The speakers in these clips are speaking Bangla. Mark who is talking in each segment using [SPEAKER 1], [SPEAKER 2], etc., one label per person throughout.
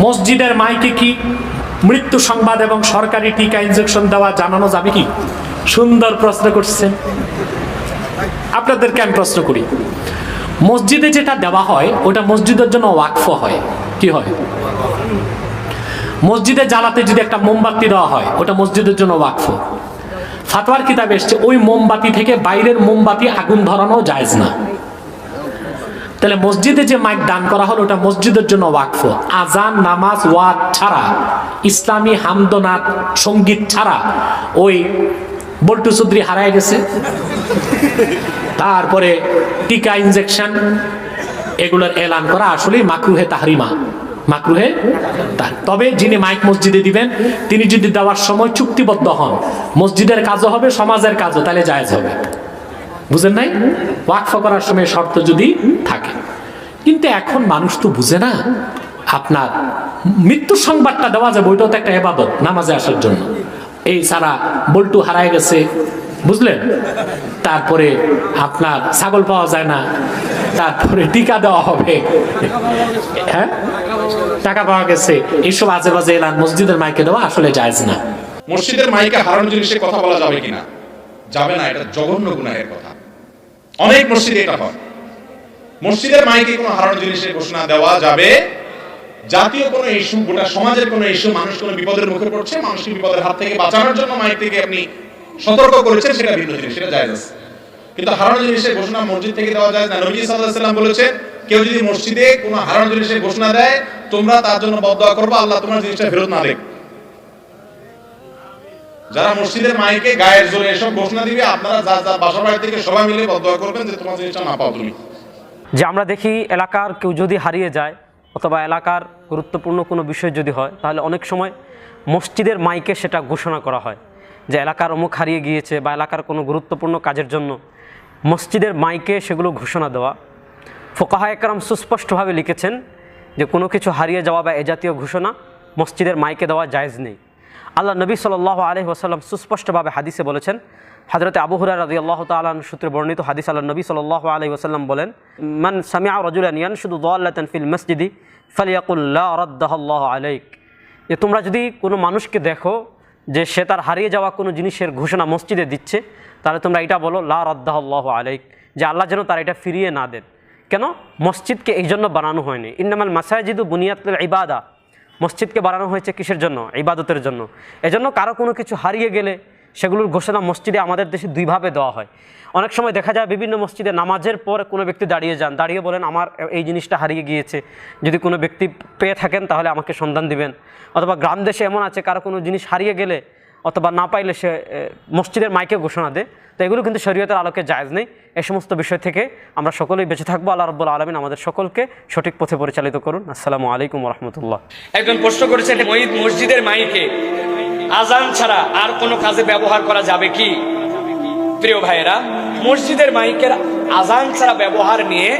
[SPEAKER 1] মসজিদের মাইকে কি মৃত্যু সংবাদ এবং সরকারি টিকা ইনজেকশন দেওয়া জানানো যাবে কি? সুন্দর প্রশ্ন করছেন আপনাদেরকে আমি প্রশ্ন করি। মসজিদে যেটা দেওয়া হয়, ওটা মসজিদের জন্য ওয়াকফ হয়। কি হয়? মসজিদে জ্বালাতে যদি একটা মোমবাতি দেওয়া হয়, ওটা মসজিদের জন্য ওয়াকফ। ফাতোয়ার কিতাবে এসছে, ওই মোমবাতি থেকে বাইরের মোমবাতি আগুন ধরানো জায়েজ না। তাহলে মসজিদে যে মাইক দান করা হলো, ওটা মসজিদের জন্য ওয়াকফ। আজান, নামাজ ওয়াদ ছাড়া, ইসলামী হামদনাথ সংগীত ছাড়া, ওই বল্টু চৌধুরী হারায় গেছে। তারপরে টিকা ইনজেকশন, এগুলোর এলান করা আসলেই মাকরুহে তাহরিমা। মাকরুহে তবে যিনি মাইক মসজিদে দিবেন, তিনি যদি দেওয়ার সময় চুক্তিবদ্ধ হন, মসজিদের কাজও হবে, সমাজের কাজও, তাহলে জায়েজ হবে। বুঝেন নাই? ওয়াকফ করার সময় শর্ত যদি থাকে। কিন্তু এখন মানুষ তো বুঝে না, আপনার মৃত্যুর সংবাদটা দেওয়া যাবে, ওইটাও তো একটা এবাদত, নামাজে আসার জন্য। এই সারা বল্টু হারায় গেছে, বুঝলেন? তারপরে আপনার ছাগল পাওয়া যায় না, তারপরে টিকা দেওয়া হবে। হ্যাঁ? টাকা পাওয়া গেছে, এইসব আজে বাজে এলান, মসজিদের মাইকে দেওয়া আসলে জায়েজ না।
[SPEAKER 2] মসজিদের মাইকে হারানো জিনিসের কথা বলা যাবে কিনা? যাবে না, এটা জঘন্য গুনাহের কথা। অনেক মসজিদে এটা হয়। মসজিদের মাইকে কোনো হারানো জিনিসের ঘোষণা দেওয়া যাবে? জাতীয় কোনো ইস্যু গোটা সমাজের কোনো ইস্যু মানুষ কোনো বিপদের মুখে পড়ছে, মানুষকে বিপদের হাত থেকে বাঁচানোর জন্য মাইক থেকে আপনি সতর্ক করেছেন, সেটা ভিন্ন জিনিস, সেটা আছে। কিন্তু হারানো জিনিসের ঘোষণা মসজিদ থেকে দেওয়া যায় না। নবী সাল্লাল্লাহু সাল্লাম বলেছেন, কেউ যদি মসজিদে কোনো হারানো জিনিসের ঘোষণা দেয়, তোমরা তার জন্য বদদোয়া করবে, আল্লাহ তোমার জিনিসটা ফেরত না দেখ যারা মসজিদের মাইকে গায়ের জোরে এসব ঘোষণা দিবে, আপনারা যা যা বাসা বাড়ি থেকে সবাই মিলে বদদোয়া করবেন যে তোমার জিনিসটা না পাও তুমি।
[SPEAKER 3] যে আমরা দেখি এলাকার কেউ যদি হারিয়ে যায় অথবা এলাকার গুরুত্বপূর্ণ কোনো বিষয় যদি হয়, তাহলে অনেক সময় মসজিদের মাইকে সেটা ঘোষণা করা হয়। যে এলাকার অমুক হারিয়ে গিয়েছে বা এলাকার কোনো গুরুত্বপূর্ণ কাজের জন্য মসজিদের মাইকে সেগুলো ঘোষণা দেওয়া। ফোকাহা একরাম সুস্পষ্টভাবে লিখেছেন যে কোনো কিছু হারিয়ে যাওয়া বা এ জাতীয় ঘোষণা মসজিদের মাইকে দেওয়া জায়জ নেই। আল্লাহ নবী সাল আলহি ওসাল্লাম সুস্পষ্টভাবে হাদিসে বলেছেন হজরত আবু হুরার রাজি আল্লাহ তালন সূত্রে বর্ণিত হাদিস আল্লাহ নবী সাল আলহি ওসাল্লাম বলেন, মান সামিয়া রজুলান ইয়ান শুধু দোয়াল্লাতন ফিল মসজিদি ফালিয়াকুল্লাহ আলাইক। যে তোমরা যদি কোনো মানুষকে দেখো যে সে তার হারিয়ে যাওয়া কোনো জিনিসের ঘোষণা মসজিদে দিচ্ছে, তাহলে তোমরা এটা বলো, লা রদ্দাহ আলাইক। যে আল্লাহ যেন তার এটা ফিরিয়ে না দেন। কেন? মসজিদকে এই জন্য বানানো হয়নি। ইন্নামাল মাসাজিদু বুনিয়াতুল ইবাদা। মসজিদকে বাড়ানো হয়েছে কিসের জন্য? ইবাদতের জন্য। এজন্য কারও কোনো কিছু হারিয়ে গেলে সেগুলোর ঘোষণা মসজিদে আমাদের দেশে দুইভাবে দেওয়া হয়। অনেক সময় দেখা যায় বিভিন্ন মসজিদে নামাজের পর কোনো ব্যক্তি দাঁড়িয়ে যান। দাঁড়িয়ে বলেন, আমার এই জিনিসটা হারিয়ে গিয়েছে। যদি কোনো ব্যক্তি পেয়ে থাকেন তাহলে আমাকে সন্ধান দিবেন। অথবা গ্রাম দেশে এমন আছে, কারও কোনো জিনিস হারিয়ে গেলে অথবা না পাইলে সে মসজিদের মাইকে ঘোষণা দেয়। তো এগুলো কিন্তু শরীয়তের আলোকে জায়েজ নেই। এ সমস্ত বিষয় থেকে আমরা সকলেই বেঁচে থাকব। আল্লাহ রব্বুল আলমিন আমাদের সকলকে সঠিক পথে পরিচালিত করুন। আসসালামু আলাইকুম রহমতুল্লাহ।
[SPEAKER 4] একজন প্রশ্ন করেছেন মহিদ মসজিদের মাইকে আজান ছাড়া আর কোনো কাজে ব্যবহার করা যাবে কি? প্রিয় ভাইয়েরা, মসজিদের মাইকের আজান ছাড়া ব্যবহার নিয়ে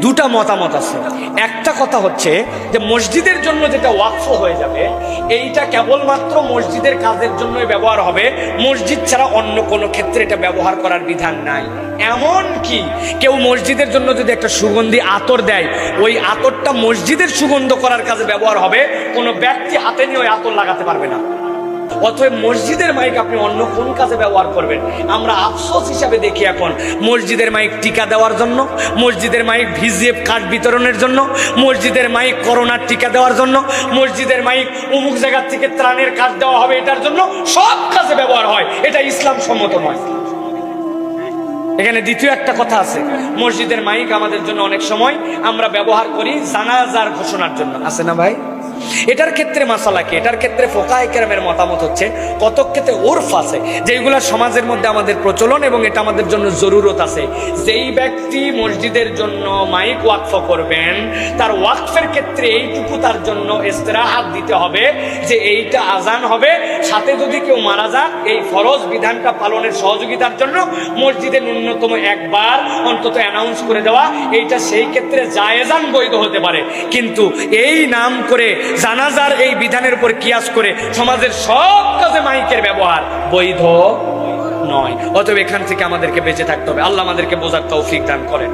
[SPEAKER 4] দুটা মতামত আছে। একটা কথা হচ্ছে যে মসজিদের জন্য যেটা ওয়াকফ হয়ে যাবে, এইটা কেবলমাত্র মসজিদের কাজের জন্যই ব্যবহার হবে। মসজিদ ছাড়া অন্য কোনো ক্ষেত্রে এটা ব্যবহার করার বিধান নাই। এমন কি? কেউ মসজিদের জন্য যদি একটা সুগন্ধি আতর দেয়, ওই আতরটা মসজিদের সুগন্ধ করার কাজে ব্যবহার হবে, কোনো ব্যক্তি হাতে নিয়ে ওই আতর লাগাতে পারবে না। অতএব মসজিদের মাইক আপনি অন্য কোন কাজে ব্যবহার করবেন? আমরা আফসোস হিসাবে দেখি এখন, মসজিদের মাইক টিকা দেওয়ার জন্য, মসজিদের মাইক ভিজিএফ কার্ড বিতরণের জন্য, মসজিদের মাইক করোনার টিকা দেওয়ার জন্য, মসজিদের মাইক অমুক জায়গার থেকে ত্রাণের কাজ দেওয়া হবে এটার জন্য সব কাজে ব্যবহার হয়। এটা ইসলাম সম্মত নয়। এখানে দ্বিতীয় একটা কথা আছে, মসজিদের মাইক আমাদের জন্য অনেক সময় আমরা ব্যবহার করি জানাজার ঘোষণার জন্য। আছে না ভাই? এটার ক্ষেত্রে মাসালা কি? এটার ক্ষেত্রে ফোকা কেরামের মতামত হচ্ছে কত ক্ষেত্রে ওরফ আছে যেগুলা সমাজের মধ্যে আমাদের প্রচলন এবং এটা আমাদের জন্য জরুরত আছে। যেই ব্যক্তি মসজিদের জন্য মাইক ওয়াকফ করবেন, তার ওয়াকফের ক্ষেত্রে এইটুকু তার জন্য ইস্তেরাহাত দিতে হবে যে এইটা আজান হবে। সাথে যদি কেউ মারা যাক, এই ফরজ বিধানটা পালনের সহযোগিতার জন্য মসজিদে ন্যূনতম একবার অন্তত অ্যানাউন্স করে দেওয়া, এইটা সেই ক্ষেত্রে জায়েজান বৈধ হতে পারে। কিন্তু এই নাম করে জানাজার এই বিধানের উপর কিয়াস করে সমাজের সব কাজে মাইকের ব্যবহার বৈধ নয়। অতএব এখান থেকে আমাদেরকে বেঁচে থাকতে হবে। আল্লাহ আমাদেরকে বোঝার তৌফিক দান করেন।